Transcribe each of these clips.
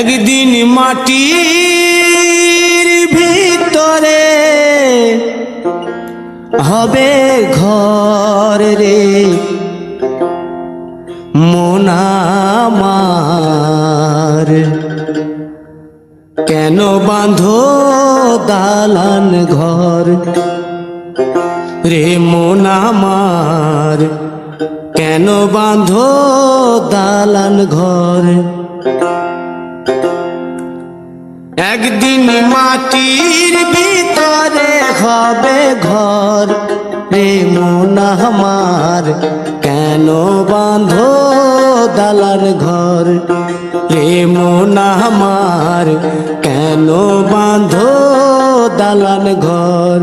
একদিন মাটির হবে ঘর রে। মোনামার কেন বাঁধো দালান ঘর? রে মোনামার কেন বাঁধো দালান ঘর? একদিন মাটির ভিতরে হবে ঘর। প্রেম আমার কেন বাঁধো দালার ঘর? প্রেম আমার কেন বাঁধো দালান ঘর?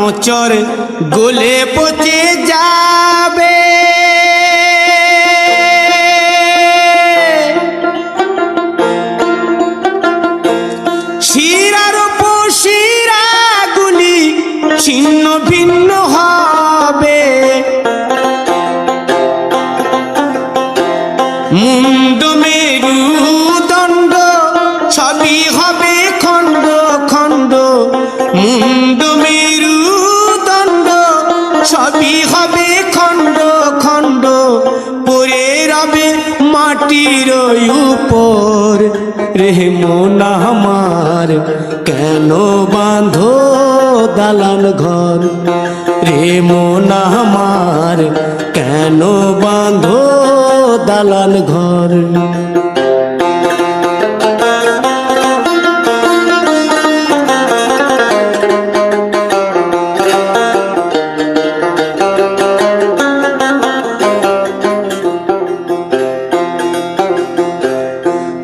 মোচর গলে পচে যাবে। শিরার শিরাগুলি ছিন্ন ভিন্ন হবে। মুন্ড মেরু দণ্ড সবই হবে খণ্ড খণ্ড। মাটির উপর রে মন আমার, কেন বাঁধো দালান ঘর? রে মন আমার, কেন বাঁধো দালান ঘর?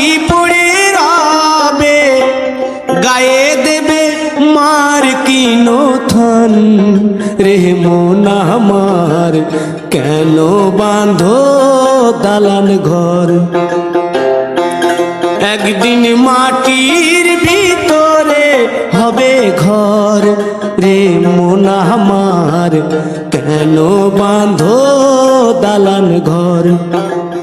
সবই পড়ে রবে, গায়ে দেবে মার কিনো থন রে মন আমার কেন বাঁধো দালান ঘর? একদিন মাটির ভিতরে হবে ঘর। রে আমার কেন বাঁধো দালান ঘর?